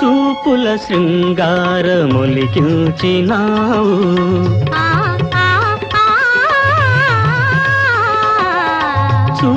చూపుల శృంగారములికించినావు. చూ